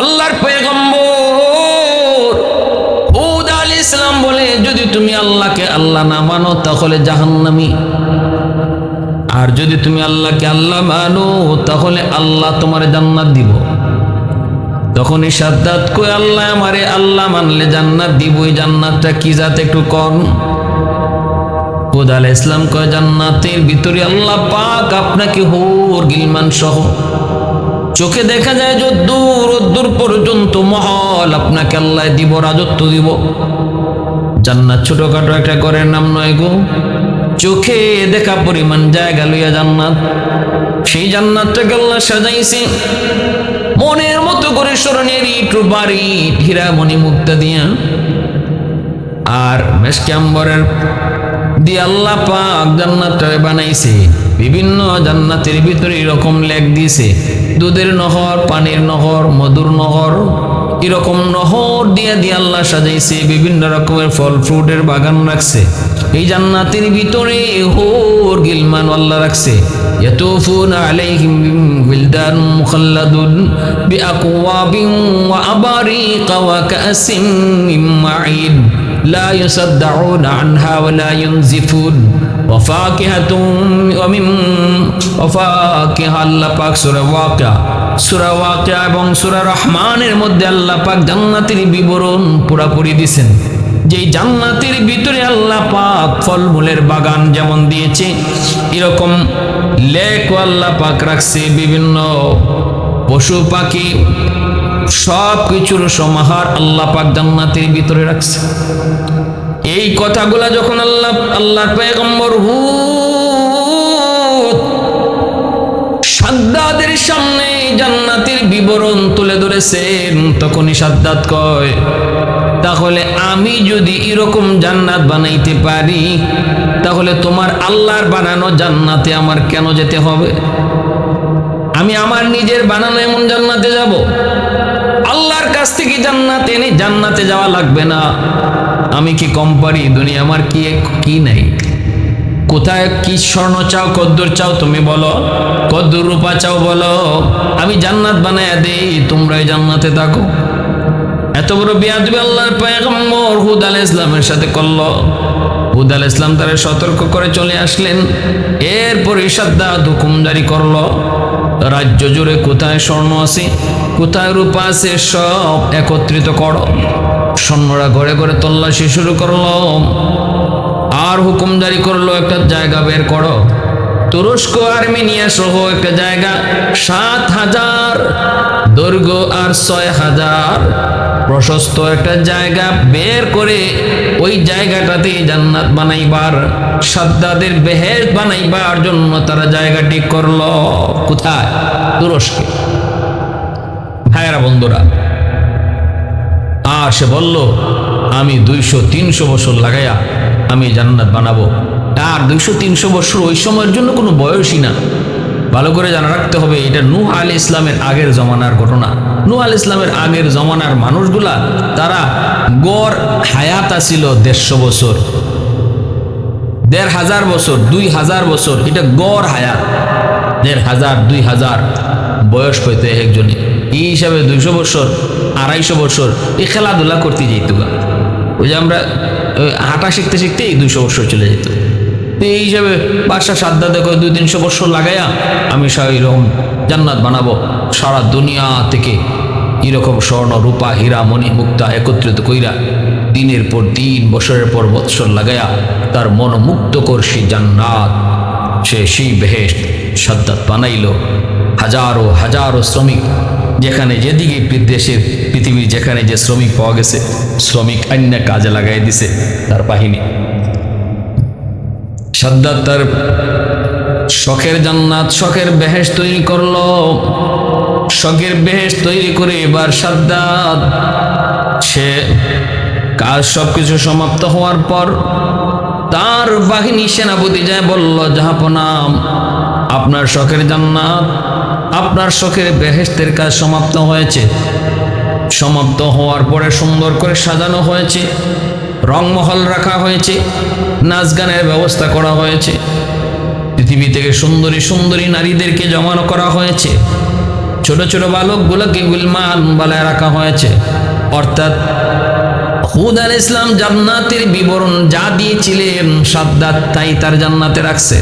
আল্লাহর পয়গম্বর হুদ আল ইসলাম বলে, যদি তুমি আল্লাহকে আল্লাহ না মানো, তাহলে জাহান্নামি। আর যদি তুমি আল্লাহকে আল্লাহ মানো, তাহলে আল্লাহ তোমার জান্নাত দিব। তখন এই সাদ্দাত কই আল্লাহ আমারে আল্লাহ মানলে জান্নাত দিব, এই জান্নাতটা কি যাতে একটু কন? হুদ আল ইসলাম কয়, জান্নাতের ভিতরে আল্লাহ পাক আপনাকে হোর, গিলমান সহ চোখে দেখা যায় যে দূর দূর পর্যন্ত মহল আপনাকে আল্লাহ দিব, রাজত্ব দিব। জান্নাত ছোটখাটো একটা ঘরের নাম নয় গো। চোখে দেখা পরিমাণ জায়গা লইয়া জান্নাত। সেই জান্নাতটাকে আল্লাহ সাজাইছে। মনের মতো করে স্মরণের ইটু বাড়ি মণি মুক্তা দিয়া। আর মেসক্যাম্বরের দিয়ে আল্লাহ পাক জান্নাতটা বানাইছে। বিভিন্ন জান্নাতের ভিতরে এরকম লেখ দিয়েছে। দুধের নহর, পানির নহর, মধুর নহর, এরকম নহর দিয়ে দিয়ে আল্লাহ সাজাইছে, বিভিন্ন রকমের ফল, ফ্রুটের বাগান রাখছে। এই জান্নাতের ভিতরে হোর গিলমান আল্লাহ রাখছে। ইয়াতুফুন আলাইহিম বিলদান মুখাল্লাদুন বিআকওয়াবিন ওয়া কাসিম মিন لا يصدعون عنها ولا ينزفون وفاكهة ومن وفاكهة আল্লাহ পাক সূরা ওয়াকিয়া সূরা ওয়াকিয়া এবং সূরা রহমানের মধ্যে আল্লাহ পাক জান্নাতের বিবরণ পুরাপুরি দিয়েছেন যেই জান্নাতের ভিতরে আল্লাহ পাক ফলমূলের বাগান যেমন দিয়েছে এরকম লেক আল্লাহ পাক রাখছে বিভিন্ন পশু পাখি সব কিছুর সমাহার আল্লাহ পাক জান্নাতের ভিতরে রাখছে। এই কথাগুলা যখন আল্লাহ আল্লাহ পেগম্বর হু সাদ্দাদের সামনে জান্নাতের বিবরণ তুলে ধরেছেন, তখনই সাদ্দাত কয়, তাহলে আমি যদি এরকম জান্নাত বানাইতে পারি, তাহলে তোমার আল্লাহর বানানো জান্নাতে আমার কেন যেতে হবে? আমি আমার নিজের বানানো এমন জান্নাতে যাব? আল্লাহর কাছ থেকে জান্নাত এনে জান্নাতে যাওয়া লাগবে না। আমি কি কম পারি? দুনিয়া আমার কি কি নাই? কোথায় কি স্বর্ণ চাও, কদ্দুর চাও তুমি বলো। কদ্দুর রূপা চাও বলো। আমি জান্নাত বানায় দেই তোমরা এই জান্নাতে থাকো। এত বড় বিয়াদবি আল্লাহর পয়গম্বর হুদ আল ইসলামের সাথে করল। হুদ আল ইসলাম তারা সতর্ক করে চলে আসলেন। এরপর ইসাদ্দাত হুকুম জারি করল। রাজ্য জুড়ে কোথায় স্বর্ণ আছে? কোথায় রূপা আছে? সব একত্রিত কর। স্বর্ণরা ঘরে ঘরে তল্লাশি শুরু করল। আর হুকুম জারি করল, একটা জায়গা বের করো। তুরস্ক আর্মেনিয়া সহ একটা জায়গা সাত হাজার দৈর্ঘ্য আর ছয় হাজার। প্রশস্ত একটা জায়গা বের করে ওই জায়গাটাতে জান্নাত বানাইবার, সাদ্দাদের বেহেস বানাইবার জন্য তারা জায়গাটি করল। কোথায়? তুরস্কে। ভাইয়েরা, বন্ধুরা আর সে বলল, আমি দুইশো, তিনশো বছর লাগাইয়া আমি জান্নাত বানাবো। আর দুইশো, তিনশো বছর ওই সময়ের জন্য কোনো বয়সই না। ভালো করে জানা রাখতে হবে, এটা নূহ আল ইসলামের আগের জমানার ঘটনা। নূহ আল ইসলামের আগের জমানার মানুষগুলা, তারা গড় হায়াত আসিল দেড়শো বছর। দেড় হাজার বছর, দুই হাজার বছর, এটা গড় হায়াত। দেড় হাজার, দুই হাজার বয়স পেতে একজনে। এই হিসাবে দুইশো বছর, আড়াইশো বছর, এই খেলাধুলা করতে যেত ওই যে আমরা হাঁটা শিখতে শিখতেই দুইশো বছর চলে যেত। এই হিসাবে বাদশা সাদ্দা দেখো দুই তিনশো বছর লাগাইয়া আমি এরকম জান্নাত বানাবো। সারা দুনিয়া থেকে এরকম স্বর্ণ, রূপা, হীরা, মণি, মুক্তা একত্রিত কইরা দিনের পর দিন, বছরের পর বৎসর লাগাইয়া তার মনোমুক্ত করছি জান্নাত, সে সেই বেহেস্ট সাদ্দাত বানাইল। হাজারো হাজারো শ্রমিক যেখানে যেদিকে দেশের পৃথিবীর যেখানে যে শ্রমিক পাওয়া গেছে, শ্রমিক অন্য কাজে লাগাই দিছে তার বাহিনী। সাদ্দাত তার শখের জান্নাত, শখের বেহেস তৈরি করল। শখের বেহেস তৈরি করে এবার সাদ্দাত, সে কাজ সবকিছু সমাপ্ত হওয়ার পর তার বাহিনী সেনাপতি যায় বলল, জাহাপনাম, আপনার শখের জান্নাত, আপনার শখের বেহেস্তের কাজ সমাপ্ত হয়েছে। সমাপ্ত হওয়ার পরে সুন্দর করে সাজানো হয়েছে। রংমহল রাখা হয়েছে, নাচ গানের ব্যবস্থা করা হয়েছে। পৃথিবী থেকে সুন্দরী সুন্দরী নারীদেরকে জমানো করা হয়েছে। ছোট ছোট বালকগুলোকে গুলমান বালায় রাখা হয়েছে। অর্থাৎ হুদ আল ইসলাম জান্নাতের বিবরণ যা দিয়েছিলেন সাদ্দাত, তাই তার জান্নাতে রাখছে।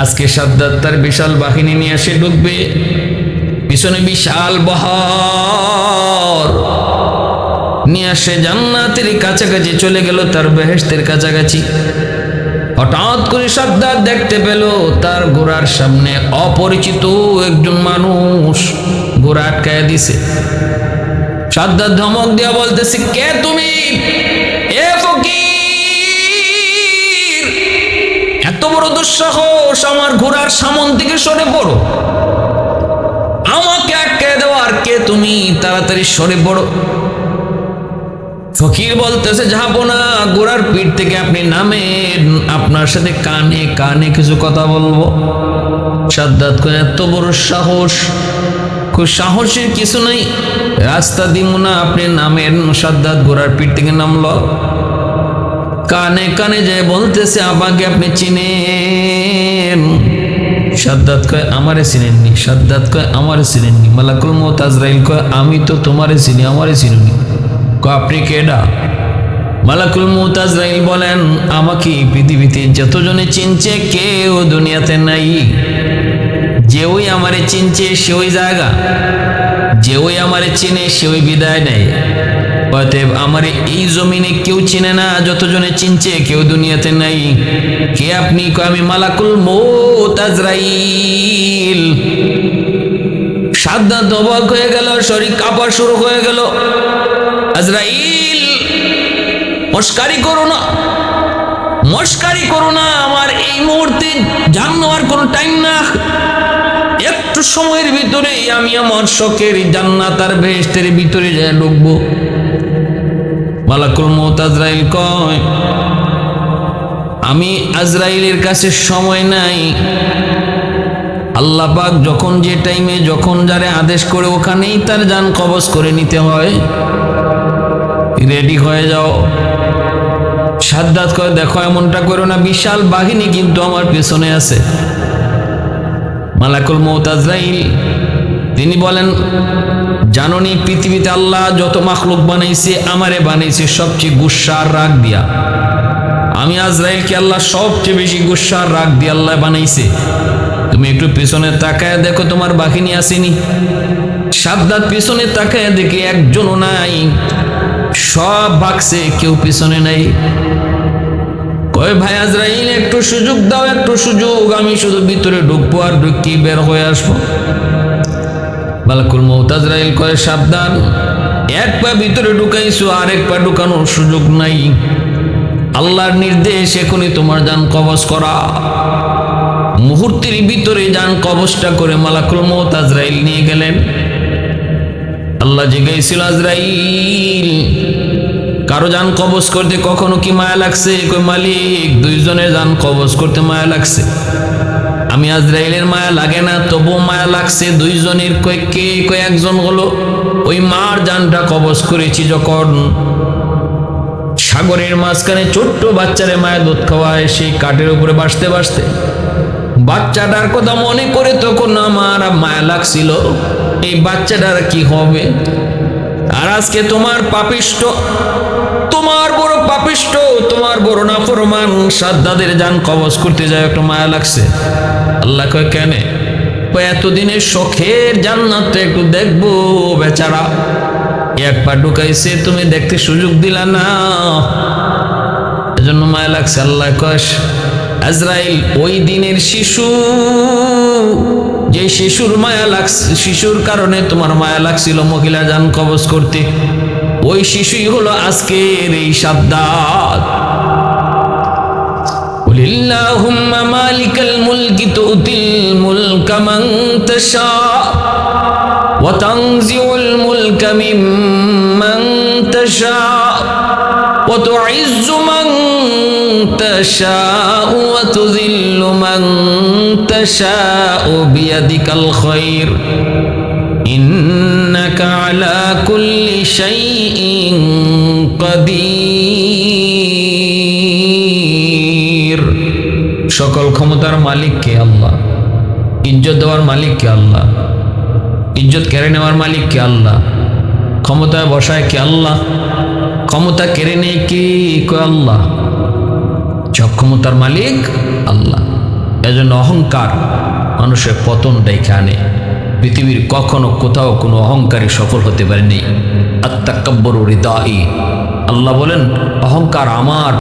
আজকে সাদ্দাত তার বিশাল বাহিনী নিয়ে এসে ঢুকবে পিছনে বিশাল বহর। নিয়ে আসে জান্নাতের কাছাকাছি, চলে গেল তার বেহেস্তের কাছাকাছি। হঠাৎ করে সাদ্দাত দেখতে পেল তার ঘোড়ার সামনে অপরিচিত একজন মানুষ ঘোড়া আটকায় দিছে। সাদ্দাত ধমক দিয়া বলতেছে, কে তুমি? এ ফকির! এত বড় দুঃসাহস আমার ঘোড়ার সামন থেকে সরে পড়ো। আমাকে আটকে দেওয়ার কে তুমি? তাড়াতাড়ি সরে পড়ো। ফকির বলতেছে, যাব না গোড়ার পিঠ থেকে আপনি নামেন, আপনার সাথে কানে কানে কিছু কথা বলব। সাদ্দাত করে এত বড় সাহস, খুব সাহসের কিছু নাই। রাস্তা দিব না, আপনি নামেন। সাদ্দাত গোড়ার পিঠ থেকে নামলো। কানে কানে যায় বলতেছে, আমাকে আপনি চিনেন। সাদ্দাত কয়, আমারে চিনেননি। সাদ্দাত কয়, আমারে চিনেননি। মালাকুল মত আজরাইল কয়, আমি তো তোমারে চিনি, আমারে চিনুনি। আপনি কেডা? মালাকুল মত আজরাইল বলেন, আমাকে পৃথিবীতে যতজনে চিনছে কেউ দুনিয়াতে নাই। যে ওই আমারে চিনছে সে ওই জায়গা। যে ওই আমারে চিনে সে ওই বিদায় নেয়। অতএব আমার এই জমিনে কেউ চিনে না, যতজনে চিনছে কেউ দুনিয়াতে নাই। কে আপনি? আমি মালাকুল মৌত সাদ্দা দবক হয়ে গেল, শরীর কাপড় শুরু হয়ে গেল। আজরাইল, মস্কারি করো না। মস্কারি করো না, আমার এই মুহূর্তে জান নেওয়ার কোনো টাইম না। একটু সময়ের ভিতরে আমি আমার শখের জান্নাত আর বেহেস্তের ভিতরে যায় ঢুকবো। মালাকুল মৌত আজরাইল কয়, আমি আজরাইলের কাছে সময় নাই। আল্লাহ পাক যখন যে টাইমে যখন যারে আদেশ করে, ওখানেই তার যান কবজ করে নিতে হয়। রেডি হয়ে যাও। সাদ্দাত করে দেখো, এমনটা করো না। বিশাল বাহিনী কিন্তু আমার পেছনে আছে। মালাকুল মৌত তিনি বলেন, জাননি, পৃথিবীতে আল্লাহ যত মাখলুক বানাইছে, আমারে বানাইছে সবচেয়ে গুসার রাগ দিয়া। আমি আজরাইলকে আল্লাহ সবচেয়ে বেশি গুসার রাগ দিয়ে আল্লাহ বানাইছে। তুমি একটু পিছনে তাকায় দেখো, তোমার বাহিনী আসেনি। সাবধান, পিছনে তাকায় দেখি একজনও নাই। সব ভাগছে, কেউ পিছনে নাই। কয়, ভাই আজরাইল, একটু সুযোগ দাও, একটু সুযোগ। আমি শুধু ভিতরে ঢুকবো আর ঢুকি বের হয়ে আসব। মালাকুল মৌতাজরাইল কয়, সাবধান, এক পা ভিতরে ঢুকাইছো, আর এক পা ঢুকানোর সুযোগ নাই। আল্লাহর নির্দেশ, এখনই তোমার যান কবজ করা। মুহূর্তের ভিতরে যান কবজটা করে মালাকুল মৌত আজরাইল নিয়ে গেলেন। আল্লাহ জিগাইছিল আজরাইল, কারও যান কবজ করতে কখনো কি মায়া লাগছে? কই, মালিক, দুইজনের যান কবজ করতে মায়া লাগছে। আমি আজরাইলের মায়া লাগে না তবু মায়া লাগছে, দুইজনের কই কে, কই একজন হলো। ওই মার জানটা কবজ করেছি যখন সাগরের মাঝখানে ছোট্ট বাচ্চারে মায়া দুধ খাওয়ায়, সেই কাঠের উপরে বাসতে বাসতে বাচ্চাটার কথা মনে করে তখন আমার মায়া লাগছিল, এই বাচ্চাটার কি হবে? আর আজকে তোমার পাপিষ্ট তোমার বড় পাপিষ্ট তোমার বড় না নাফরমান সাদ্দাদের যান কবজ করতে যায়, একটু মায়া লাগছে। আল্লাহ কয়, কেন? কয় এতদিনের শখের জান্নাতটা একটু দেখব, বেচারা। এক পা ঢুকাইছে, তুমি দেখতে সুযোগ দিলা না। এজন্য মায়া লাগছে, আল্লাহ কয় আজরাইল ওই দিনের শিশু যে শিশুর মায়া লাগছে শিশুর কারণে তোমার মায়া লাগছিল মহিলা যান কবজ করতে ওই শিশুই হলো আজকের এই সাদ্দাত قل اللهم مالك الملك تؤتي الملك من تشاء وتنزع الملك ممن تشاء وتعز من تشاء وتذل من تشاء بيدك الخير إنك على كل شيء قدير সকল ক্ষমতার মালিক কে আল্লাহ ইজ্জত দেওয়ার মালিক কে আল্লাহ ইজ্জত কেড়ে নেওয়ার মালিক কে আল্লাহ ক্ষমতায় বসায় কে আল্লাহ ক্ষমতা কেড়ে নেই কি কয় আল্লাহ সক্ষমতার মালিক আল্লাহ। এজন্য অহংকার মানুষের পতন ডেকে আনে। পৃথিবীর কখনো কোথাও কোনো অহংকারী সফল হতে পারেনি। আত্মাকাব্বর হৃদয় আল্লাহ বলেন, অহংকার আমার